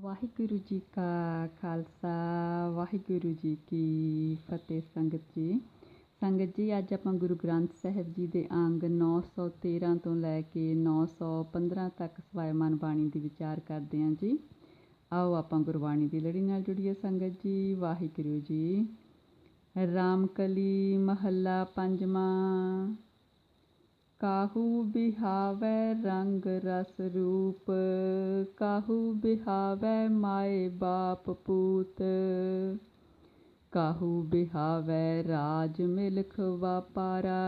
ਵਾਹਿਗੁਰੂ ਜੀ ਕਾ ਖਾਲਸਾ, ਵਾਹਿਗੁਰੂ ਜੀ ਕੀ ਫਤਿਹ ਸੰਗਤ ਜੀ। ਸੰਗਤ ਜੀ, ਅੱਜ ਆਪਾਂ ਗੁਰੂ ਗ੍ਰੰਥ ਸਾਹਿਬ ਜੀ ਦੇ ਅੰਗ 913 ਤੋਂ ਲੈ ਕੇ 915 ਤੱਕ ਸਵਾਇਮਾਨ ਬਾਣੀ ਦੀ ਵਿਚਾਰ ਕਰਦੇ ਹਾਂ ਜੀ। ਆਓ ਆਪਾਂ ਗੁਰਬਾਣੀ ਦੀ ਲੜੀ ਨਾਲ ਜੁੜੀਏ ਸੰਗਤ ਜੀ, ਵਾਹਿਗੁਰੂ ਜੀ। ਰਾਮਕਲੀ ਮਹੱਲਾ ਪੰਜਵਾਂ। ਕਾਹੂ ਬਿਹਾਵੈ ਰੰਗ ਰਸ ਰੂਪ, ਕਾਹੂ ਬਿਹਾਵੈ ਮਾਏ ਬਾਪ ਪੂਤ। ਕਾਹੂ ਬਿਹਾਵੈ ਰਾਜ ਮਿਲਖ ਵਾਪਾਰਾ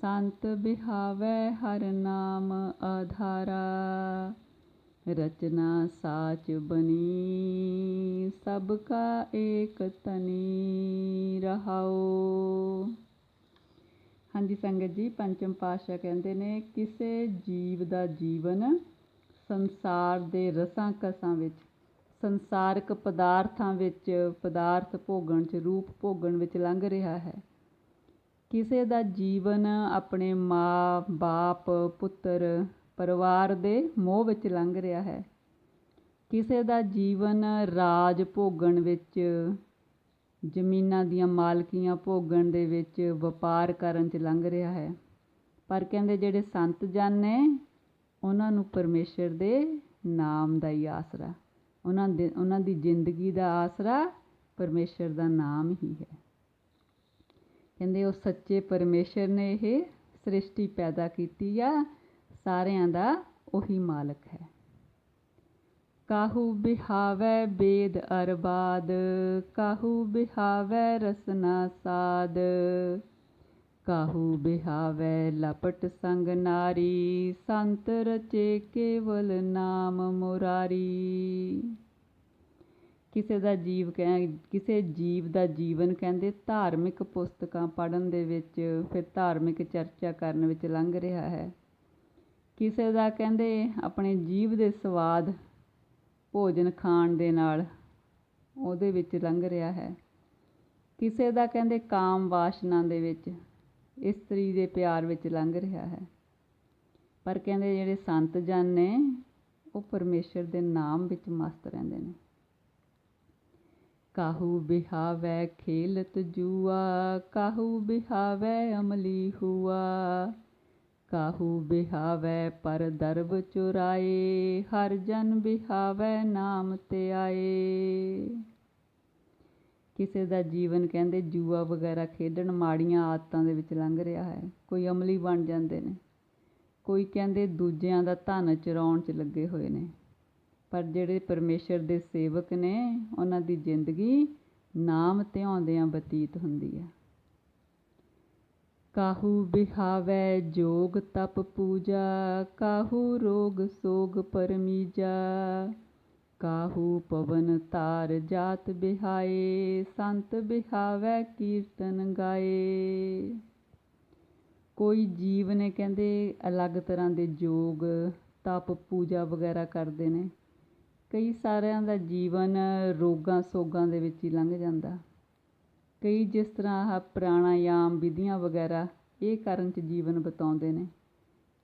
ਸੰਤ ਬਿਹਾਵੈ ਹਰ ਨਾਮ ਆਧਾਰਾ। ਰਚਨਾ ਸਾਚ ਬਣੀ, ਸਭ ਕਾ ਏਕ ਤਨੀ ਰਹਾਓ। ਹਾਂਜੀ ਸੰਗਤ ਜੀ, ਪੰਚਮ ਪਾਤਸ਼ਾਹ ਕਹਿੰਦੇ ਨੇ, ਕਿਸੇ ਜੀਵ ਦਾ ਜੀਵਨ ਸੰਸਾਰ ਦੇ ਰਸਾਂ ਕਸਾਂ ਵਿੱਚ, ਸੰਸਾਰਕ ਪਦਾਰਥਾਂ ਵਿੱਚ, ਪਦਾਰਥ ਭੋਗਣ 'ਚ, ਰੂਪ ਭੋਗਣ ਵਿੱਚ ਲੰਘ ਰਿਹਾ ਹੈ। ਕਿਸੇ ਦਾ ਜੀਵਨ ਆਪਣੇ ਮਾਂ, ਬਾਪ, ਪੁੱਤਰ, ਪਰਿਵਾਰ ਦੇ ਮੋਹ ਵਿੱਚ ਲੰਘ ਰਿਹਾ ਹੈ। ਕਿਸੇ ਦਾ ਜੀਵਨ ਰਾਜ ਭੋਗਣ ਵਿੱਚ ਜ਼ਮੀਨਾਂ ਦੀਆਂ ਮਾਲਕੀਆਂ ਭੋਗਣ ਦੇ ਵਿੱਚ ਵਪਾਰ ਕਰਨ 'ਚ ਲੰਘ ਰਿਹਾ ਹੈ। ਪਰ ਕਹਿੰਦੇ ਜਿਹੜੇ ਸੰਤ ਜਨ ਨੇ, ਉਹਨਾਂ ਨੂੰ ਪਰਮੇਸ਼ਰ ਦੇ ਨਾਮ ਦਾ ਹੀ ਆਸਰਾ, ਉਹਨਾਂ ਦੇ, ਉਹਨਾਂ ਦੀ ਜ਼ਿੰਦਗੀ ਦਾ ਆਸਰਾ ਪਰਮੇਸ਼ਰ ਦਾ ਨਾਮ ਹੀ ਹੈ। ਕਹਿੰਦੇ ਉਹ ਸੱਚੇ ਪਰਮੇਸ਼ਰ ਨੇ ਇਹ ਸ੍ਰਿਸ਼ਟੀ ਪੈਦਾ ਕੀਤੀ ਆ, ਸਾਰਿਆਂ ਦਾ ਉਹੀ ਮਾਲਕ ਹੈ। ਕਾਹੂ ਬਿਹਾਵੈ ਬੇਦ ਅਰਬਾਦ, ਕਾਹੂ ਬਿਹਾਵੈ ਰਸਨਾ ਸਾਦ। ਕਾਹੂ ਬਿਹਾਵੈ ਲਪਟ ਸੰਗ ਨਾਰੀ, ਸੰਤ ਰਚੇ ਕੇਵਲ ਨਾਮ ਮੁਰਾਰੀ। ਕਿਸੇ ਦਾ ਜੀਵ ਕਹਿ, ਕਿਸੇ ਜੀਵ ਦਾ ਜੀਵਨ ਕਹਿੰਦੇ ਧਾਰਮਿਕ ਪੁਸਤਕਾਂ ਪੜ੍ਹਨ ਦੇ ਵਿੱਚ, ਫਿਰ ਧਾਰਮਿਕ ਚਰਚਾ ਕਰਨ ਵਿੱਚ ਲੰਘ ਰਿਹਾ ਹੈ। ਕਿਸੇ ਦਾ ਕਹਿੰਦੇ ਆਪਣੇ ਜੀਵ ਦੇ ਸਵਾਦ ਭੋਜਨ ਖਾਣ ਦੇ ਨਾਲ ਉਹਦੇ ਵਿੱਚ ਲੰਘ ਰਿਹਾ ਹੈ। ਕਿਸੇ ਦਾ ਕਹਿੰਦੇ ਕਾਮ ਵਾਸ਼ਨਾ ਦੇ ਵਿੱਚ ਇਸਤਰੀ ਦੇ ਪਿਆਰ ਵਿੱਚ ਲੰਘ ਰਿਹਾ ਹੈ। ਪਰ ਕਹਿੰਦੇ ਜਿਹੜੇ ਸੰਤ ਜਨ ਨੇ, ਉਹ ਪਰਮੇਸ਼ਰ ਦੇ ਨਾਮ ਵਿੱਚ ਮਸਤ ਰਹਿੰਦੇ ਨੇ। ਕਾਹੂ ਬਿਹਾਵੈ ਖੇਲਤ ਜੂਆ ਕਾਹੂ ਬਿਹਾਵੈ ਅਮਲੀ ਹੁਆ। ਕਾਹੂ ਬਿਹਾਵੈ ਪਰ ਦਰਬ ਚੁਰਾਏ, ਹਰ ਜਨ ਬਿਹਾਵੈ ਨਾਮ ਤੇ ਆਏ। ਕਿਸੇ ਦਾ ਜੀਵਨ ਕਹਿੰਦੇ ਜੂਆ ਵਗੈਰਾ ਖੇਡਣ ਮਾੜੀਆਂ ਆਦਤਾਂ ਦੇ ਵਿੱਚ ਲੰਘ ਰਿਹਾ ਹੈ, ਕੋਈ ਅਮਲੀ ਬਣ ਜਾਂਦੇ ਨੇ, ਕੋਈ ਕਹਿੰਦੇ ਦੂਜਿਆਂ ਦਾ ਧਨ ਚਰਾਉਣ 'ਚ ਲੱਗੇ ਹੋਏ ਨੇ। ਪਰ ਜਿਹੜੇ ਪਰਮੇਸ਼ਰ ਦੇ ਸੇਵਕ ਨੇ, ਉਹਨਾਂ ਦੀ ਜ਼ਿੰਦਗੀ ਨਾਮ ਧਿਆਉਂਦਿਆਂ ਬਤੀਤ ਹੁੰਦੀ ਹੈ। ਕਾਹੂ ਬਿਹਾਵੈ ਜੋਗ ਤਪ ਪੂਜਾ, ਕਾਹੂ ਰੋਗ ਸੋਗ ਪਰਮੀਜਾ। ਕਾਹੂ ਪਵਨ ਤਾਰ ਜਾਤ ਬਿਹਾਏ, ਸੰਤ ਬਿਹਾਵੈ ਕੀਰਤਨ ਗਾਏ। ਕੋਈ ਜੀਵ ਨੇ ਕਹਿੰਦੇ ਅਲੱਗ ਤਰ੍ਹਾਂ ਦੇ ਜੋਗ, ਤਪ ਪੂਜਾ ਵਗੈਰਾ ਕਰਦੇ ਨੇ। ਕਈ ਸਾਰਿਆਂ ਦਾ ਜੀਵਨ ਰੋਗਾਂ ਸੋਗਾਂ ਦੇ ਵਿੱਚ ਹੀ ਲੰਘ ਜਾਂਦਾ। ਕਈ ਜਿਸ ਤਰ੍ਹਾਂ ਆਹ ਪ੍ਰਾਣਾਯਾਮ, ਵਿਧੀਆਂ ਵਗੈਰਾ, ਇਹ ਕਰਨ 'ਚ ਜੀਵਨ ਬਿਤਾਉਂਦੇ ਨੇ।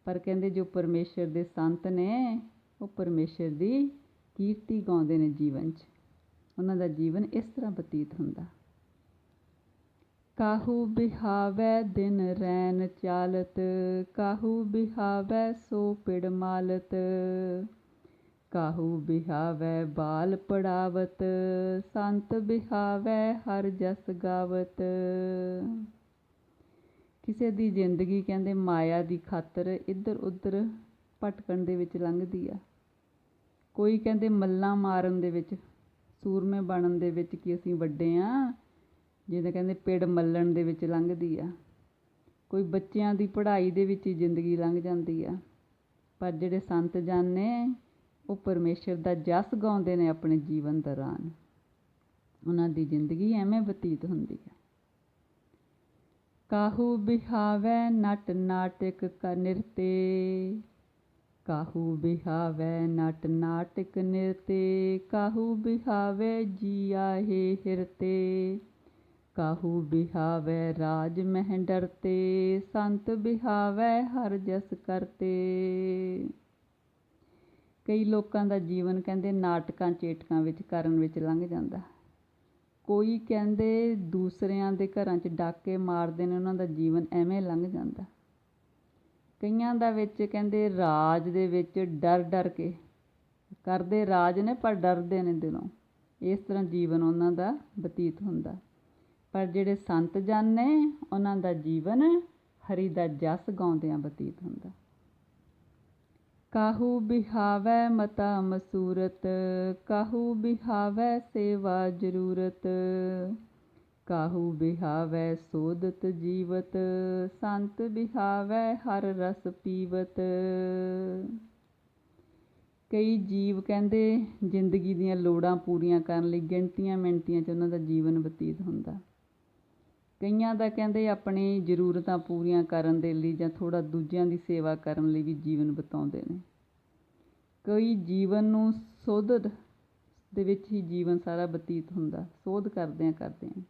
ਪਰ ਕਹਿੰਦੇ ਜੋ ਪਰਮੇਸ਼ਰ ਦੇ ਸੰਤ ਨੇ, ਉਹ ਪਰਮੇਸ਼ਰ ਦੀ ਕੀਰਤੀ ਗਾਉਂਦੇ ਨੇ ਜੀਵਨ 'ਚ। ਉਹਨਾਂ ਦਾ ਜੀਵਨ ਇਸ ਤਰ੍ਹਾਂ ਬਤੀਤ ਹੁੰਦਾ। ਕਾਹੂ ਬਿਹਾਵੈ ਦਿਨ ਰੈਨ ਚਾਲਤ, ਕਾਹੂ ਬਿਹਾਵੈ ਸੋ ਪਿੜ ਮਾਲਤ। ਕਾਹੂ ਬਿਹਾਵੈ ਬਾਲ ਪੜਾਵਤ, ਸੰਤ ਬਿਹਾਵੈ ਹਰ ਜਸ ਗਾਵਤ। ਕਿਸੇ ਦੀ ਜ਼ਿੰਦਗੀ ਕਹਿੰਦੇ ਮਾਇਆ ਦੀ ਖਾਤਰ ਇੱਧਰ ਉੱਧਰ ਭਟਕਣ ਦੇ ਵਿੱਚ ਲੰਘਦੀ ਆ। ਕੋਈ ਕਹਿੰਦੇ ਮੱਲਾਂ ਮਾਰਨ ਦੇ ਵਿੱਚ, ਸੂਰਮੇ ਬਣਨ ਦੇ ਵਿੱਚ ਕਿ ਅਸੀਂ ਵੱਡੇ ਆ, ਜਿਹਦੇ ਕਹਿੰਦੇ ਪਿੜ ਮੱਲਣ ਦੇ ਵਿੱਚ ਲੰਘਦੀ ਆ। ਕੋਈ ਬੱਚਿਆਂ ਦੀ ਪੜ੍ਹਾਈ ਦੇ ਵਿੱਚ ਹੀ ਜ਼ਿੰਦਗੀ ਲੰਘ ਜਾਂਦੀ ਆ। ਪਰ ਜਿਹੜੇ ਸੰਤ ਜਨ ਨੇ ਉਹ ਪਰਮੇਸ਼ਰ ਦਾ ਜਸ ਗਾਉਂਦੇ ਨੇ ਆਪਣੇ ਜੀਵਨ ਦੌਰਾਨ। ਉਹਨਾਂ ਦੀ ਜ਼ਿੰਦਗੀ ਐਵੇਂ ਬਤੀਤ ਹੁੰਦੀ ਹੈ। ਕਾਹੂ ਬਿਹਾਵੈ ਨਟ ਨਾਟਕ ਕ ਨਿਰਤੇ ਕਾਹੂ ਬਿਹਾਵੈ ਨਟ ਨਾਟਕ ਨਿਰਤੇ, ਕਾਹੂ ਬਿਹਾਵੈ ਜੀਆ ਹੈ ਹਿਰਤੇ, ਕਾਹੂ ਬਿਹਾਵੈ ਰਾਜ ਮਹਿ ਡਰਤੇ ਸੰਤ ਬਿਹਾਵੈ ਹਰ ਜਸ ਕਰਤੇ। ਕਈ ਲੋਕਾਂ ਦਾ ਜੀਵਨ ਕਹਿੰਦੇ ਨਾਟਕਾਂ, ਚੇਟਕਾਂ ਵਿੱਚ, ਕਰਨ ਵਿੱਚ ਲੰਘ ਜਾਂਦਾ। ਕੋਈ ਕਹਿੰਦੇ ਦੂਸਰਿਆਂ ਦੇ ਘਰਾਂ 'ਚ ਡਾਕੇ ਮਾਰਦੇ ਨੇ, ਉਹਨਾਂ ਦਾ ਜੀਵਨ ਐਵੇਂ ਲੰਘ ਜਾਂਦਾ। ਕਈਆਂ ਦਾ ਵਿੱਚ ਕਹਿੰਦੇ ਰਾਜ ਦੇ ਵਿੱਚ ਡਰ ਡਰ ਕੇ। ਕਰਦੇ ਰਾਜ ਨੇ, ਪਰ ਡਰਦੇ ਨੇ ਦਿਲੋਂ। ਇਸ ਤਰ੍ਹਾਂ ਜੀਵਨ ਉਹਨਾਂ ਦਾ ਬਤੀਤ ਹੁੰਦਾ। ਪਰ ਜਿਹੜੇ ਸੰਤ ਜਨ ਨੇ, ਉਹਨਾਂ ਦਾ ਜੀਵਨ ਹਰੀ ਦਾ ਜਸ ਗਾਉਂਦਿਆਂ ਬਤੀਤ ਹੁੰਦਾ। ਕਾਹੂ ਬਿਹਾਵੈ ਮਤਾ ਮਸੂਰਤ, ਕਾਹੂ ਬਿਹਾਵੈ ਸੇਵਾ ਜ਼ਰੂਰਤ। ਕਾਹੂ ਬਿਹਾਵੈ ਸੋਦਤ ਜੀਵਤ, ਸੰਤ ਬਿਹਾਵੈ ਹਰ ਰਸ ਪੀਵਤ। ਕਈ ਜੀਵ ਕਹਿੰਦੇ, ਜ਼ਿੰਦਗੀ ਦੀਆਂ ਲੋੜਾਂ ਪੂਰੀਆਂ ਕਰਨ ਲਈ ਗਿਣਤੀਆਂ ਮਿਣਤੀਆਂ 'ਚ ਉਹਨਾਂ ਦਾ ਜੀਵਨ ਬਤੀਤ ਹੁੰਦਾ। ਕਈਆਂ ਦਾ ਕਹਿੰਦੇ ਆਪਣੀ ਜ਼ਰੂਰਤਾਂ ਪੂਰੀਆਂ ਕਰਨ ਦੇ ਲਈ ਜਾਂ ਥੋੜ੍ਹਾ ਦੂਜਿਆਂ ਦੀ ਸੇਵਾ ਕਰਨ ਲਈ ਵੀ ਜੀਵਨ ਬਿਤਾਉਂਦੇ ਨੇ। ਕਈ ਜੀਵਨ ਨੂੰ ਸੋਧਦ ਦੇ ਵਿੱਚ ਹੀ ਜੀਵਨ ਸਾਰਾ ਬਤੀਤ ਹੁੰਦਾ, ਸੋਧ ਕਰਦਿਆਂ ਕਰਦਿਆਂ।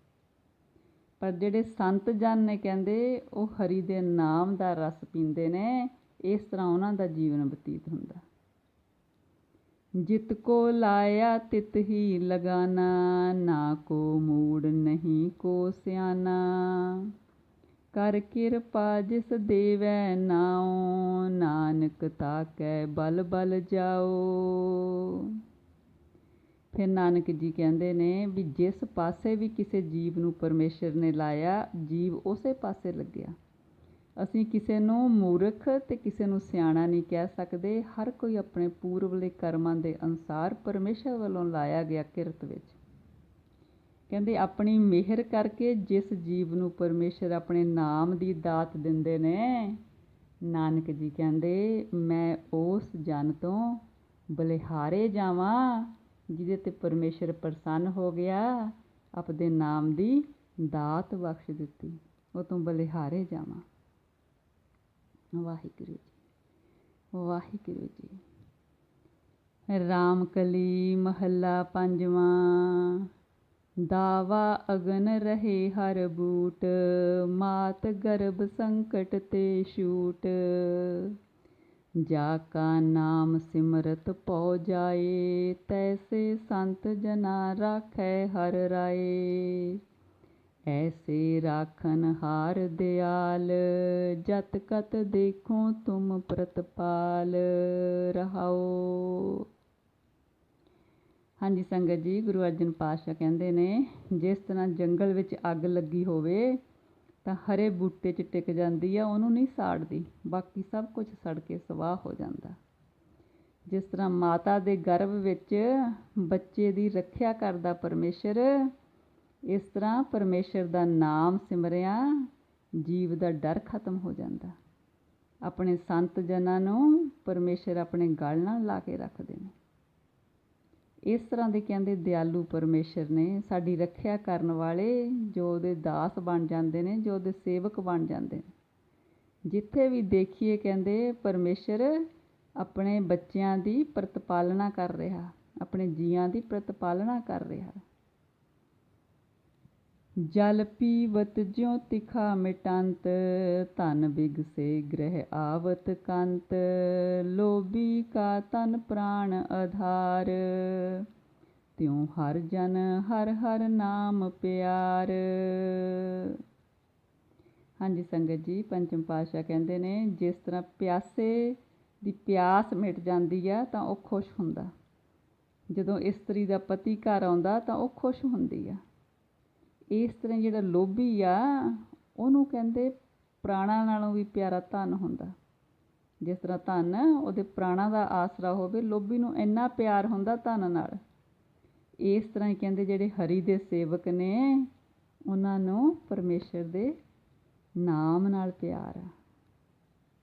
ਪਰ ਜਿਹੜੇ ਸੰਤ ਜਨ ਨੇ ਕਹਿੰਦੇ, ਉਹ ਹਰੀ ਦੇ ਨਾਮ ਦਾ ਰਸ ਪੀਂਦੇ ਨੇ, ਇਸ ਤਰ੍ਹਾਂ ਉਹਨਾਂ ਦਾ ਜੀਵਨ ਬਤੀਤ ਹੁੰਦਾ। ਜਿਤ ਕੋ ਲਾਇਆ ਤਿਤ ਹੀ ਲਗਾਨਾ, ਨਾ ਕੋ ਮੂੜ ਨਹੀਂ ਕੋ ਸਿਆਨਾ। ਕਰ ਕਿਰਪਾ ਜਿਸ ਦੇਵੈ ਨਾਉ, ਨਾਨਕ ਤਾਕੈ ਬਲ ਬਲ ਜਾਓ ਫਿਰ ਨਾਨਕ ਜੀ ਕਹਿੰਦੇ ਨੇ ਵੀ ਜਿਸ ਪਾਸੇ ਵੀ ਕਿਸੇ ਜੀਵ ਨੂੰ ਪਰਮੇਸ਼ਰ ਨੇ ਲਾਇਆ, ਜੀਵ ਉਸੇ ਪਾਸੇ ਲੱਗਿਆ। ਅਸੀਂ ਕਿਸੇ ਨੂੰ ਮੂਰਖ ਤੇ ਕਿਸੇ ਨੂੰ ਸਿਆਣਾ ਨਹੀਂ ਕਹਿ ਸਕਦੇ। ਹਰ ਕੋਈ ਆਪਣੇ ਪੂਰਵਲੇ ਕਰਮਾਂ ਦੇ ਅਨਸਾਰ ਪਰਮੇਸ਼ਰ ਵੱਲੋਂ ਲਾਇਆ ਗਿਆ ਕਿਰਤ ਵਿੱਚ। ਕਹਿੰਦੇ, ਆਪਣੀ ਮਿਹਰ ਕਰਕੇ ਜਿਸ ਜੀਵ ਨੂੰ ਪਰਮੇਸ਼ਰ ਆਪਣੇ ਨਾਮ ਦੀ ਦਾਤ ਦਿੰਦੇ ਨੇ, ਨਾਨਕ ਜੀ ਕਹਿੰਦੇ, ਮੈਂ ਉਸ ਜਨ ਤੋਂ ਬਲਿਹਾਰੇ ਜਾਵਾਂ ਜਿਹਦੇ ਤੇ ਪਰਮੇਸ਼ਰ ਪ੍ਰਸੰਨ ਹੋ ਗਿਆ, ਆਪਦੇ ਨਾਮ ਦੀ ਦਾਤ ਬਖਸ਼ ਦਿੱਤੀ, ਉਹ ਤੋਂ ਬਲਿਹਾਰੇ ਜਾਵਾਂ। ਵਾਹਿਗੁਰੂ ਜੀ। ਵਾਹਿਗੁਰੂ ਜੀ। ਰਾਮ ਕਲੀ ਮਹੱਲਾ ਪੰਜਵਾਂ। ਦਾਵਾ ਅਗਨ ਰਹੇ ਹਰ ਬੂਟ। ਮਾਤ ਗਰਭ ਸੰਕਟ ਤੇ ਛੂਟ। ਜਾ ਕਾ ਨਾਮ ਸਿਮਰਤ ਪਉ ਜਾਏ। ਤੈਸੇ ਸੰਤ ਜਨਾ ਰਾਖੈ ਹਰ ਰਾਏ। ਐਸੇ ਰਾਖਨ ਹਾਰ ਦਿਆਲ, ਜਤ ਕਤ ਦੇਖੋ ਤੁਮ ਪ੍ਰਤਪਾਲ, ਰਹਾਓ। ਹਾਂਜੀ, ਸੰਗਤ ਜੀ, ਗੁਰੂ ਅਰਜਨ ਪਾਤਸ਼ਾਹ ਕਹਿੰਦੇ ਨੇ, ਜਿਸ ਤਰ੍ਹਾਂ ਜੰਗਲ ਵਿੱਚ ਅੱਗ ਲੱਗੀ ਹੋਵੇ, ਤਾਂ ਹਰੇ ਬੂਟੇ 'ਚ ਟਿਕ ਜਾਂਦੀ ਆ, ਉਹਨੂੰ ਨਹੀਂ ਸਾੜਦੀ, ਬਾਕੀ ਸਭ ਕੁਝ ਸੜ ਕੇ ਸਵਾਹ ਹੋ ਜਾਂਦਾ। ਜਿਸ ਤਰ੍ਹਾਂ ਮਾਤਾ ਦੇ ਗਰਭ ਵਿੱਚ ਬੱਚੇ ਦੀ ਰੱਖਿਆ ਕਰਦਾ ਪਰਮੇਸ਼ਰ ਇਸ ਤਰ੍ਹਾਂ ਪਰਮੇਸ਼ਰ ਦਾ ਨਾਮ ਸਿਮਰਿਆ, ਜੀਵ ਦਾ ਡਰ ਖਤਮ ਹੋ ਜਾਂਦਾ। ਆਪਣੇ ਸੰਤ ਜਨਾਂ ਨੂੰ ਪਰਮੇਸ਼ਰ ਆਪਣੇ ਗਲ ਨਾਲ ਲਾ ਕੇ ਰੱਖਦੇ ਨੇ ਇਸ ਤਰ੍ਹਾਂ ਦੇ ਕਹਿੰਦੇ ਦਿਆਲੂ ਪਰਮੇਸ਼ਰ ਨੇ ਸਾਡੀ ਰੱਖਿਆ ਕਰਨ ਵਾਲੇ ਜੋ ਉਹਦੇ ਦਾਸ ਬਣ ਜਾਂਦੇ ਨੇ, ਜੋ ਉਹਦੇ ਸੇਵਕ ਬਣ ਜਾਂਦੇ ਨੇ। ਜਿੱਥੇ ਵੀ ਦੇਖੀਏ ਕਹਿੰਦੇ ਪਰਮੇਸ਼ਰ ਆਪਣੇ ਬੱਚਿਆਂ ਦੀ ਪ੍ਰਤਪਾਲਣਾ ਕਰ ਰਿਹਾ, ਆਪਣੇ ਜੀਆਂ ਦੀ ਪ੍ਰਤਪਾਲਣਾ ਕਰ ਰਿਹਾ। ਜਲ ਪੀਵਤ ਜਿਉ ਤਿਖਾ ਮਿਟੰਤ, ਧਨ ਬਿਗਸੇ ਗ੍ਰਹਿ ਆਵਤ ਕੰਤ, ਲੋਭੀ ਕਾ ਤਨ ਪ੍ਰਾਣ ਆਧਾਰ। ਤਿਉ ਹਰ ਜਨ ਹਰ ਹਰ ਨਾਮ ਪਿਆਰ। ਹਾਂਜੀ ਸੰਗਤ ਜੀ, ਪੰਚਮ ਪਾਤਸ਼ਾਹ ਕਹਿੰਦੇ ਨੇ, ਜਿਸ ਤਰ੍ਹਾਂ ਪਿਆਸੇ ਦੀ ਪਿਆਸ ਮਿਟ ਜਾਂਦੀ ਆ, ਤਾਂ ਉਹ ਖੁਸ਼ ਹੁੰਦਾ। ਜਦੋਂ ਇਸਤਰੀ ਦਾ ਪਤੀ ਘਰ ਆਉਂਦਾ, ਤਾਂ ਉਹ ਖੁਸ਼ ਹੁੰਦੀ ਆ। ਇਸ ਤਰ੍ਹਾਂ ਜਿਹੜਾ ਲੋਭੀ ਆ, ਉਹਨੂੰ ਕਹਿੰਦੇ ਪ੍ਰਾਣਾ ਨਾਲੋਂ ਵੀ ਪਿਆਰਾ ਧਨ ਹੁੰਦਾ। ਜਿਸ ਤਰ੍ਹਾਂ ਧਨ ਉਹਦੇ ਪ੍ਰਾਣਾ ਦਾ ਆਸਰਾ ਹੋਵੇ, ਲੋਭੀ ਨੂੰ ਇੰਨਾ ਪਿਆਰ ਹੁੰਦਾ ਧਨ ਨਾਲ। ਇਸ ਤਰ੍ਹਾਂ ਹੀ ਕਹਿੰਦੇ ਜਿਹੜੇ ਹਰੀ ਦੇ ਸੇਵਕ ਨੇ, ਉਹਨਾਂ ਨੂੰ ਪਰਮੇਸ਼ਰ ਦੇ ਨਾਮ ਨਾਲ ਪਿਆਰ ਆ।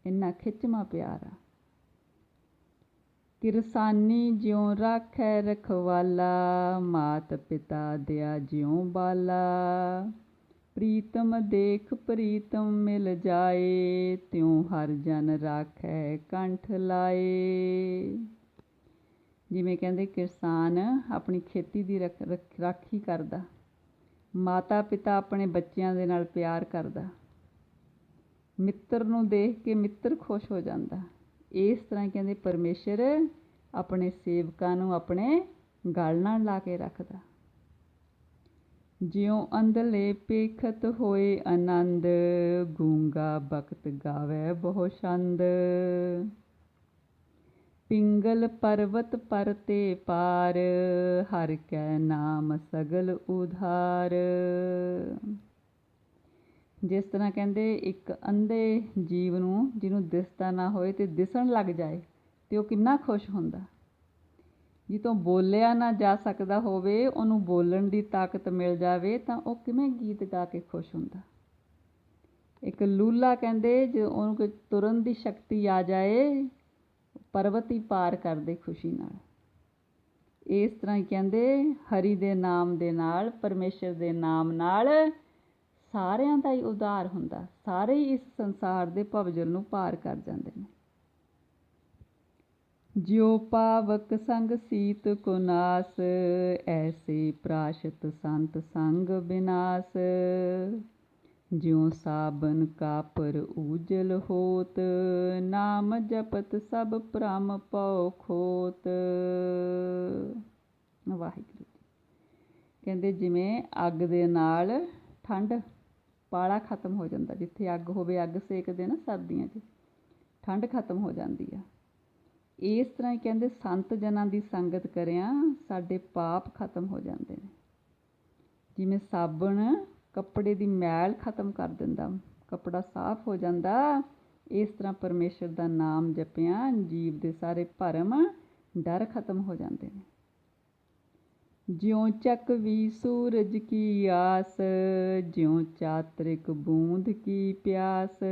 ਇੰਨਾ ਖਿੱਚਵਾਂ ਪਿਆਰ ਆ। ਕਿਰਸਾਨੀ ਜਿਉ ਰਾਖੈ ਰਖਵਾਲਾ, ਮਾਤ ਪਿਤਾ ਦਿਆ ਜਿਉ ਬਾਲਾ। ਪ੍ਰੀਤਮ ਦੇਖ ਪ੍ਰੀਤਮ ਮਿਲ ਜਾਏ, ਤਿਉ ਹਰ ਜਨ ਰਾਖੈ ਕੰਠ ਲਾਏ। ਜਿਵੇਂ ਕਹਿੰਦੇ ਕਿਸਾਨ ਆਪਣੀ ਖੇਤੀ ਦੀ ਰਾਖੀ ਕਰਦਾ, ਮਾਤਾ ਪਿਤਾ ਆਪਣੇ ਬੱਚਿਆਂ ਦੇ ਨਾਲ ਪਿਆਰ ਕਰਦਾ, ਮਿੱਤਰ ਨੂੰ ਦੇਖ ਕੇ ਮਿੱਤਰ ਖੁਸ਼ ਹੋ ਜਾਂਦਾ। ਇਸ ਤਰ੍ਹਾਂ ਕਹਿੰਦੇ ਪਰਮੇਸ਼ਰ ਆਪਣੇ ਸੇਵਕਾਂ ਨੂੰ ਆਪਣੇ ਗਲ ਨਾਲ ਲਾ ਕੇ ਰੱਖਦਾ। ਜਿਉ ਅੰਧਲੇ ਪੇਖਤ ਹੋਏ ਆਨੰਦ, ਗੂੰਗਾ ਬਖਤ ਗਾਵੇ ਬਹੁ ਛੰਦ। ਪਿੰਗਲ ਪਰਵਤ ਪਰਤੇ ਪਾਰ, ਹਰ ਕੈ ਨਾਮ ਸਗਲ ਉਧਾਰ। ਜਿਸ ਤਰ੍ਹਾਂ ਕਹਿੰਦੇ, ਇੱਕ ਅੰਧੇ ਜੀਵ ਨੂੰ ਜਿਹਨੂੰ ਦਿਸਦਾ ਨਾ ਹੋਏ ਅਤੇ ਦਿਸਣ ਲੱਗ ਜਾਏ, ਤੇ ਉਹ ਕਿੰਨਾ ਖੁਸ਼ ਹੁੰਦਾ। ਜਿੱਤੋਂ ਬੋਲਿਆ ਨਾ ਜਾ ਸਕਦਾ ਹੋਵੇ, ਉਹਨੂੰ ਬੋਲਣ ਦੀ ਤਾਕਤ ਮਿਲ ਜਾਵੇ, ਤਾਂ ਉਹ ਕਿਵੇਂ ਗੀਤ ਗਾ ਕੇ ਖੁਸ਼ ਹੁੰਦਾ। ਇੱਕ ਲੂਲਾ ਕਹਿੰਦੇ, ਜੇ ਉਹਨੂੰ ਕੋਈ ਤੁਰਨ ਦੀ ਸ਼ਕਤੀ ਆ ਜਾਏ ਪਰਬਤ ਹੀ ਪਾਰ ਕਰਦੇ ਖੁਸ਼ੀ ਨਾਲ। ਇਸ ਤਰ੍ਹਾਂ ਹੀ ਕਹਿੰਦੇ, ਹਰੀ ਦੇ ਨਾਮ ਦੇ ਨਾਲ, ਪਰਮੇਸ਼ਰ ਦੇ ਨਾਮ ਨਾਲ ਸਾਰਿਆਂ ਦਾ ਹੀ ਉਧਾਰ ਹੁੰਦਾ, ਸਾਰੇ ਹੀ ਇਸ ਸੰਸਾਰ ਦੇ ਭਵਜਲ ਨੂੰ ਪਾਰ ਕਰ ਜਾਂਦੇ ਨੇ। ਜਿਉ ਪਾਵਕ ਸੰਗ ਸੀਤ ਕੋ ਨਾਸ, ਐਸੇ ਪ੍ਰਾਸ਼ਤ ਸੰਤ ਸੰਗ ਬਿਨਾਸ। ਜਿਉ ਸਾਬਨ ਕਾਪਰ ਊਜਲ ਹੋਤ, ਨਾਮ ਜਪਤ ਸਭ ਭ੍ਰਮ ਪਉ ਖੋਤ। ਵਾਹਿਗੁਰੂ ਜੀ, ਕਹਿੰਦੇ ਜਿਵੇਂ ਅੱਗ ਦੇ ਨਾਲ ਠੰਡ ਪਾਲਾ ਖਤਮ ਹੋ ਜਾਂਦਾ, ਜਿੱਥੇ ਅੱਗ ਹੋਵੇ ਅੱਗ ਸੇਕਦੇ ਨਾ ਸਰਦੀਆਂ 'ਚ, ਠੰਡ ਖਤਮ ਹੋ ਜਾਂਦੀ ਆ। ਇਸ ਤਰ੍ਹਾਂ ਹੀ ਕਹਿੰਦੇ ਸੰਤ ਜਨਾਂ ਦੀ ਸੰਗਤ ਕਰਿਆ, ਸਾਡੇ ਪਾਪ ਖਤਮ ਹੋ ਜਾਂਦੇ ਨੇ। ਜਿਵੇਂ ਸਾਬਣ ਕੱਪੜੇ ਦੀ ਮੈਲ ਖਤਮ ਕਰ ਦਿੰਦਾ, ਕੱਪੜਾ ਸਾਫ਼ ਹੋ ਜਾਂਦਾ, ਇਸ ਤਰ੍ਹਾਂ ਪਰਮੇਸ਼ਰ ਦਾ ਨਾਮ ਜਪਿਆ, ਜੀਵ ਦੇ ਸਾਰੇ ਭਰਮ ਡਰ ਖਤਮ ਹੋ ਜਾਂਦੇ ਨੇ। ਜਿਉਂ ਚੱਕ ਵੀ ਸੂਰਜ ਕੀ ਆਸ, ਜਿਉਂ ਚਾਤਰਿਕ ਬੂੰਦ ਕੀ ਪਿਆਸ।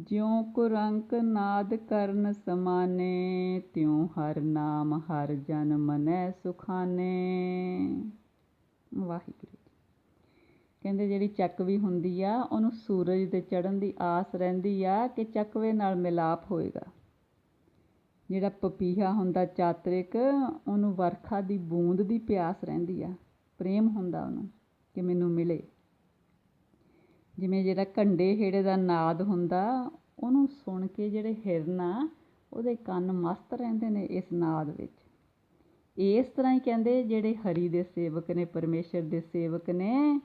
ਜਿਉਂ ਕੁਰੰਕ ਨਾਦ ਕਰਨ ਸਮਾਨੇ, ਤਿਉ ਹਰ ਨਾਮ ਹਰ ਜਨ ਮਨੈ ਸੁਖਾਨੇ। ਵਾਹਿਗੁਰੂ ਕਹਿੰਦੇ ਜਿਹੜੀ ਚੱਕਵੀ ਹੁੰਦੀ ਆ, ਉਹਨੂੰ ਸੂਰਜ ਦੇ ਚੜ੍ਹਨ ਦੀ ਆਸ ਰਹਿੰਦੀ ਆ ਕਿ ਚੱਕਵੇ ਨਾਲ ਮਿਲਾਪ ਹੋਏਗਾ। ਜਿਹੜਾ ਪਪੀਹਾ ਹੁੰਦਾ ਚਾਤਰਿਕ, ਉਹਨੂੰ ਵਰਖਾ ਦੀ ਬੂੰਦ ਦੀ ਪਿਆਸ ਰਹਿੰਦੀ ਆ। ਪ੍ਰੇਮ ਹੁੰਦਾ ਉਹਨੂੰ ਕਿ ਮੈਨੂੰ ਮਿਲੇ। ਜਿਵੇਂ ਜਿਹੜਾ ਕੰਡੇ ਹੇੜੇ ਦਾ ਨਾਦ ਹੁੰਦਾ, ਉਹਨੂੰ ਸੁਣ ਕੇ ਜਿਹੜੇ ਹਿਰਨ ਆ ਉਹਦੇ ਕੰਨ ਮਸਤ ਰਹਿੰਦੇ ਨੇ ਇਸ ਨਾਦ ਵਿੱਚ। ਇਸ ਤਰ੍ਹਾਂ ਹੀ ਕਹਿੰਦੇ, ਜਿਹੜੇ ਹਰੀ ਦੇ ਸੇਵਕ ਨੇ, ਪਰਮੇਸ਼ਰ ਦੇ ਸੇਵਕ ਨੇ,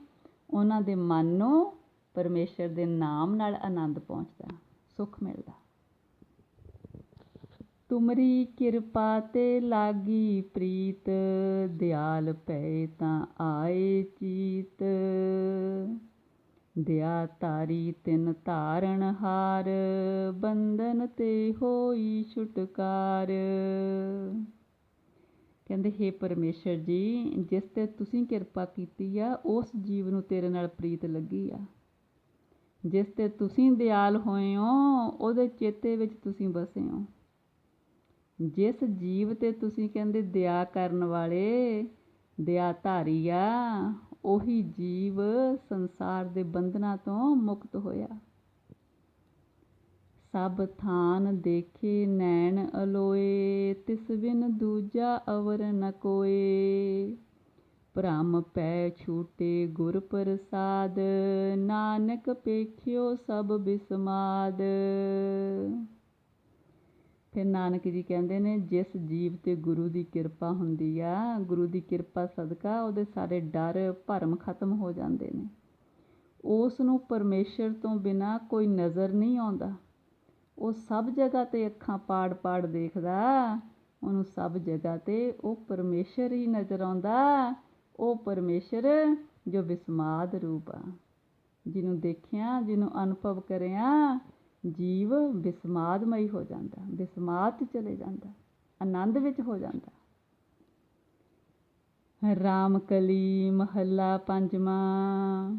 ਉਹਨਾਂ ਦੇ ਮਨ ਨੂੰ ਪਰਮੇਸ਼ਰ ਦੇ ਨਾਮ ਨਾਲ ਆਨੰਦ ਪਹੁੰਚਦਾ, ਸੁੱਖ ਮਿਲਦਾ। ਤੁਮਰੀ ਕਿਰਪਾ ਤੇ ਲਾਗੀ ਪ੍ਰੀਤ, ਦਿਆਲ ਪਏ ਤਾਂ ਆਏ ਚੀਤ। ਦਿਆ ਤਾਰੀ ਤਿਨ ਧਾਰਨ ਹਾਰ, ਬੰਧਨ ਤੇ ਹੋਈ ਛੁਟਕਾਰ। ਕਹਿੰਦੇ, ਹੇ ਪਰਮੇਸ਼ਰ ਜੀ, ਜਿਸ ਤੇ ਤੁਸੀਂ ਕਿਰਪਾ ਕੀਤੀ ਆ, ਉਸ ਜੀਵ ਨੂੰ ਤੇਰੇ ਨਾਲ ਪ੍ਰੀਤ ਲੱਗੀ ਆ। ਜਿਸ ਤੇ ਤੁਸੀਂ ਦਿਆਲ ਹੋਏ ਹੋ, ਉਹਦੇ ਚੇਤੇ ਵਿੱਚ ਤੁਸੀਂ ਬਸੇ ਹੋ। ਜਿਸ ਜੀਵ ਤੇ ਤੁਸੀਂ ਕਹਿੰਦੇ ਦਇਆ ਕਰਨ ਵਾਲੇ ਦਇਆ ਧਾਰੀ ਆ, ਉਹੀ ਜੀਵ ਸੰਸਾਰ ਦੇ ਬੰਧਨਾਂ ਤੋਂ ਮੁਕਤ ਹੋਇਆ। ਸਭ ਥਾਨ ਦੇਖੇ ਨੈਣ ਅਲੋਏ, ਤਿਸ ਬਿਨ ਦੂਜਾ ਅਵਰ ਨ ਕੋਏ। ਭ੍ਰਮ ਪੈ ਛੂਟੇ ਗੁਰ ਪ੍ਰਸਾਦ, ਨਾਨਕ ਪੇਖਿਓ ਸਭ ਬਿਸਮਾਦ। ਫਿਰ ਨਾਨਕ ਜੀ ਕਹਿੰਦੇ ਨੇ, ਜਿਸ ਜੀਵ ਤੇ ਗੁਰੂ ਦੀ ਕਿਰਪਾ ਹੁੰਦੀ ਆ, ਗੁਰੂ ਦੀ ਕਿਰਪਾ ਸਦਕਾ ਉਹਦੇ ਸਾਰੇ ਡਰ, ਭਰਮ ਖਤਮ ਹੋ ਜਾਂਦੇ ਨੇ। ਉਸ ਨੂੰ ਪਰਮੇਸ਼ਰ ਤੋਂ ਬਿਨਾ ਕੋਈ ਨਜ਼ਰ ਨਹੀਂ ਆਉਂਦਾ। ਉਹ ਸਭ ਜਗ੍ਹਾ ਤੇ ਅੱਖਾਂ ਪਾੜ ਪਾੜ ਦੇਖਦਾ, ਉਹਨੂੰ ਸਭ ਜਗ੍ਹਾ ਤੇ ਉਹ ਪਰਮੇਸ਼ਰ ਹੀ ਨਜ਼ਰ ਆਉਂਦਾ, ਉਹ ਪਰਮੇਸ਼ਰ ਜੋ ਵਿਸਮਾਦ ਰੂਪ ਆ। ਜਿਹਨੂੰ ਦੇਖਿਆ, ਜਿਹਨੂੰ ਅਨੁਭਵ ਕਰਿਆ ਜੀਵ ਵਿਸਮਾਦਮਈ ਹੋ ਜਾਂਦਾ ਵਿਸਮਾਦ ਚਲੇ ਜਾਂਦਾ, ਆਨੰਦ ਵਿੱਚ ਹੋ ਜਾਂਦਾ। ਰਾਮ ਕਲੀ ਮਹੱਲਾ ਪੰਜਵਾਂ,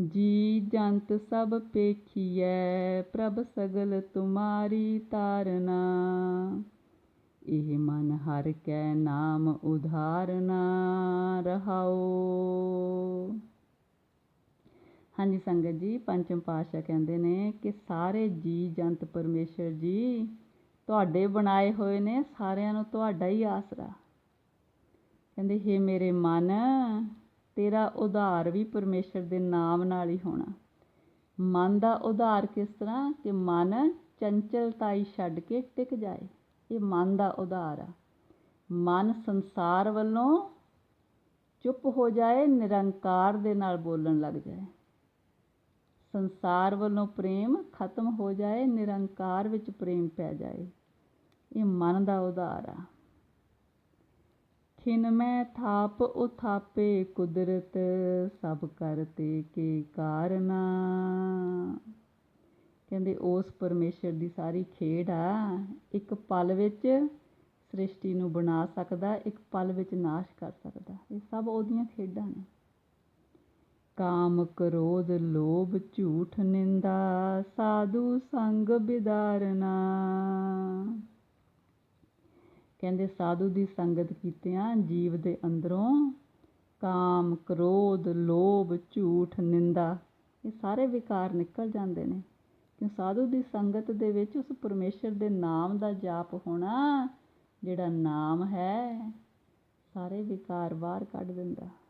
ਜੀ ਜੰਤ ਸਭ ਪੇਖੀਐ, ਪ੍ਰਭ ਸਗਲ ਤੁਮਾਰੀ ਤਾਰਨਾ ਇਹ ਮਨ ਹਰ ਕੈ ਨਾਮ ਉਧਾਰਨਾ ਰਹਾਓ ਹਾਂਜੀ ਸੰਗਤ ਜੀ, ਪੰਚਮ ਪਾਤਸ਼ਾਹ ਕਹਿੰਦੇ ਨੇ ਕਿ ਸਾਰੇ ਜੀ ਜੰਤ ਪਰਮੇਸ਼ਰ ਜੀ, ਤੁਹਾਡੇ ਬਣਾਏ ਹੋਏ ਨੇ, ਸਾਰਿਆਂ ਨੂੰ ਤੁਹਾਡਾ ਹੀ ਆਸਰਾ। ਕਹਿੰਦੇ, ਹੇ ਮੇਰੇ ਮਨ, ਤੇਰਾ ਉਧਾਰ ਵੀ ਪਰਮੇਸ਼ਰ ਦੇ ਨਾਮ ਨਾਲ ਹੀ ਹੋਣਾ। ਮਨ ਦਾ ਉਧਾਰ ਕਿਸ ਤਰ੍ਹਾਂ? ਕਿ ਮਨ ਚੰਚਲਤਾਈ ਛੱਡ ਕੇ ਟਿਕ ਜਾਏ। ਇਹ ਮਨ ਦਾ ਉਧਾਰ ਆ। ਮਨ ਸੰਸਾਰ ਵੱਲੋਂ ਚੁੱਪ ਹੋ ਜਾਏ, ਨਿਰੰਕਾਰ ਦੇ ਨਾਲ ਬੋਲਣ ਲੱਗ ਜਾਏ। ਸੰਸਾਰ ਵੱਲੋਂ ਪ੍ਰੇਮ ਖਤਮ ਹੋ ਜਾਏ, ਨਿਰੰਕਾਰ ਵਿੱਚ ਪ੍ਰੇਮ ਪੈ ਜਾਏ। ਇਹ ਮਨ ਦਾ ਉਧਾਰ ਆ। ਖਿਨ ਮੈਂ ਥਾਪ ਉਥਾਪੇ ਕੁਦਰਤ, ਸਭ ਕਰਤੇ ਕੇ ਕਾਰਨਾ। ਕਹਿੰਦੇ ਉਸ ਪਰਮੇਸ਼ਰ ਦੀ ਸਾਰੀ ਖੇਡ ਆ। ਇੱਕ ਪਲ ਵਿੱਚ ਸ੍ਰਿਸ਼ਟੀ ਨੂੰ ਬਣਾ ਸਕਦਾ, ਇੱਕ ਪਲ ਵਿੱਚ ਨਾਸ਼ ਕਰ ਸਕਦਾ। ਇਹ ਸਭ ਉਹਦੀਆਂ ਖੇਡਾਂ ਨੇ। ਕਾਮ ਕ੍ਰੋਧ ਲੋਭ ਝੂਠ ਨਿੰਦਾ, ਸਾਧੂ ਸੰਗ ਬਿਦਾਰਨਾ। ਕਹਿੰਦੇ ਸਾਧੂ ਦੀ ਸੰਗਤ ਕੀਤਿਆਂ ਜੀਵ ਦੇ ਅੰਦਰੋਂ ਕਾਮ ਕ੍ਰੋਧ ਲੋਭ ਝੂਠ ਨਿੰਦਾ, ਇਹ ਸਾਰੇ ਵਿਕਾਰ ਨਿਕਲ ਜਾਂਦੇ ਨੇ। ਕਿਉਂ ਸਾਧੂ ਦੀ ਸੰਗਤ ਦੇ ਵਿੱਚ ਉਸ ਪਰਮੇਸ਼ਰ ਦੇ ਨਾਮ ਦਾ ਜਾਪ ਹੋਣਾ, ਜਿਹੜਾ ਨਾਮ ਹੈ, ਸਾਰੇ ਵਿਕਾਰ ਬਾਹਰ ਕੱਢ ਦਿੰਦਾ।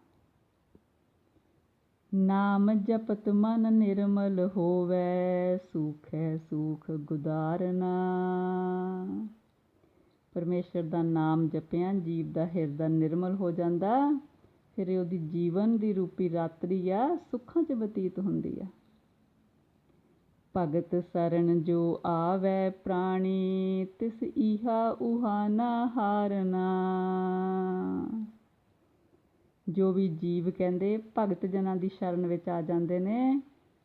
ਨਾਮ ਜਪਤ ਮਨ ਨਿਰਮਲ ਹੋਵੇ, ਸੂਖੈ ਸੂਖ ਗੁਦਾਰਨਾ। ਪਰਮੇਸ਼ਰ ਦਾ ਨਾਮ ਜਪਿਆ, ਜੀਵ ਦਾ ਹਿਰਦਾ ਨਿਰਮਲ ਹੋ ਜਾਂਦਾ, ਫਿਰ ਉਹਦੀ ਜੀਵਨ ਦੀ ਰੂਪੀ ਰਾਤਰੀ ਆ, ਸੁੱਖਾਂ 'ਚ ਬਤੀਤ ਹੁੰਦੀ ਆ। ਭਗਤ ਸਰਨ ਜੋ ਆਵੈ ਪ੍ਰਾਣੀ, ਤਿਸ ਈਹਾ ਉਹਾ ਨਾ ਹਾਰਨਾ। ਜੋ ਵੀ ਜੀਵ ਕਹਿੰਦੇ, ਭਗਤ ਜਨਾਂ ਦੀ ਸ਼ਰਨ ਵਿੱਚ ਆ ਜਾਂਦੇ ਨੇ,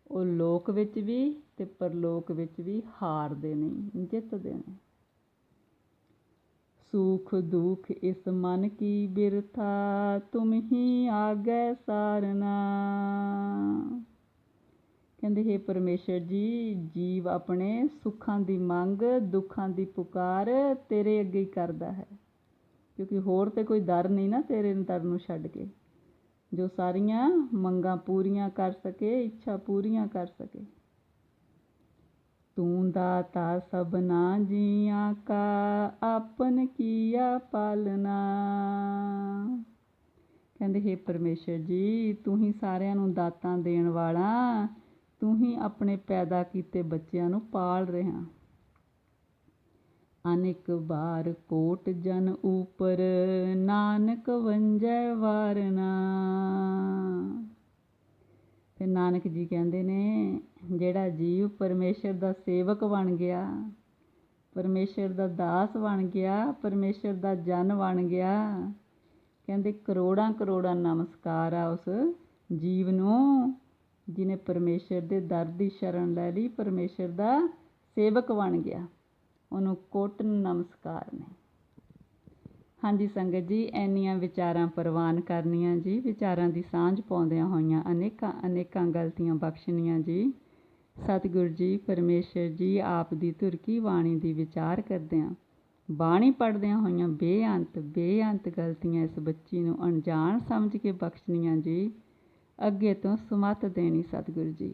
ਉਹ ਲੋਕ ਵਿੱਚ ਵੀ ਤੇ ਪਰਲੋਕ ਵਿੱਚ ਵੀ ਹਾਰਦੇ ਨਹੀਂ ਜਿੱਤਦੇ ਨੇ। ਸੁਖ ਦੁਖ ਇਸ ਮਨ ਕੀ ਬਿਰਥਾ, ਤੁਮ ਹੀ ਆਗੇ ਸਾਰਨਾ। ਕਹਿੰਦੇ, ਹੈ ਪਰਮੇਸ਼ਰ ਜੀ, ਜੀਵ ਆਪਣੇ ਸੁੱਖਾਂ ਦੀ ਮੰਗ, ਦੁੱਖਾਂ ਦੀ ਪੁਕਾਰ ਤੇਰੇ ਅੱਗੇ ਹੀ ਕਰਦਾ ਹੈ। ਕਿਉਂਕਿ ਹੋਰ ਤੇ ਕੋਈ ਦਰ ਨਹੀਂ ਨਾ ਤੇਰੇ ਤਰ ਨੂੰ ਛੱਡ ਕੇ। ਜੋ ਸਾਰੀਆਂ ਮੰਗਾਂ ਪੂਰੀਆਂ ਕਰ ਸਕੇ, ਇੱਛਾ ਪੂਰੀਆਂ ਕਰ ਸਕੇ। ਤੂੰ ਦਾਤਾ ਸਭਨਾ ਜੀਆਂ ਕਾ, ਆਪਨ ਕੀਆ ਪਾਲਨਾ। ਕਹਿੰਦੇ, ਹੈ ਪਰਮੇਸ਼ਰ ਜੀ, ਤੂੰ ਹੀ ਸਾਰਿਆਂ ਨੂੰ ਦਾਤਾਂ ਦੇਣ ਵਾਲਾ। ਤੂੰ ਹੀ ਆਪਣੇ ਪੈਦਾ ਕੀਤੇ ਬੱਚਿਆਂ ਨੂੰ ਪਾਲ ਰਿਹਾ। ਅਨੇਕ ਬਾਰ ਕੋਟ ਜਨ ਉਪਰ, ਨਾਨਕ ਵੰਜੈ ਵਾਰਨਾ ਤੇ ਨਾਨਕ ਜੀ ਕਹਿੰਦੇ ਨੇ, ਜਿਹੜਾ ਜੀਵ ਪਰਮੇਸ਼ਰ ਦਾ ਸੇਵਕ ਬਣ ਗਿਆ, ਪਰਮੇਸ਼ਰ ਦਾ ਦਾਸ ਬਣ ਗਿਆ, ਪਰਮੇਸ਼ਰ ਦਾ ਜਨ ਬਣ ਗਿਆ, ਕਹਿੰਦੇ ਕਰੋੜਾਂ ਕਰੋੜਾਂ ਨਮਸਕਾਰ ਆ ਉਸ ਜੀਵ ਨੂੰ ਜਿਨੇ ਪਰਮੇਸ਼ਰ ਦੇ ਦਰ ਦੀ ਸ਼ਰਨ ਲੈ ਲਈ, ਪਰਮੇਸ਼ਰ ਦਾ ਸੇਵਕ ਬਣ ਗਿਆ। ਉਹਨੂੰ ਕੋਟਨ ਨਮਸਕਾਰ ਨੇ। ਹਾਂਜੀ ਸੰਗਤ ਜੀ ਐਨੀਆਂ ਵਿਚਾਰਾਂ ਪ੍ਰਵਾਨ ਕਰਨੀਆਂ ਜੀ। ਵਿਚਾਰਾਂ ਦੀ ਸਾਂਝ ਪਾਉਂਦਿਆਂ ਹੋਈਆਂ ਅਨੇਕਾਂ ਅਨੇਕਾਂ ਗਲਤੀਆਂ ਬਖਸ਼ਣੀਆਂ ਜੀ। ਸਤਿਗੁਰ ਜੀ, ਪਰਮੇਸ਼ਰ ਜੀ, ਆਪ ਦੀ ਤੁਰਕੀ ਬਾਣੀ ਦੀ ਵਿਚਾਰ ਕਰਦਿਆਂ, ਬਾਣੀ ਪੜਦਿਆਂ ਹੋਈਆਂ ਬੇਅੰਤ ਬੇਅੰਤ ਗਲਤੀਆਂ ਇਸ ਬੱਚੀ ਨੂੰ ਅਣਜਾਣ ਸਮਝ ਕੇ ਬਖਸ਼ਣੀਆਂ ਜੀ। ਅੱਗੇ ਤੋਂ ਸੁਮਤ ਦੇਣੀ ਸਤਿਗੁਰੂ ਜੀ।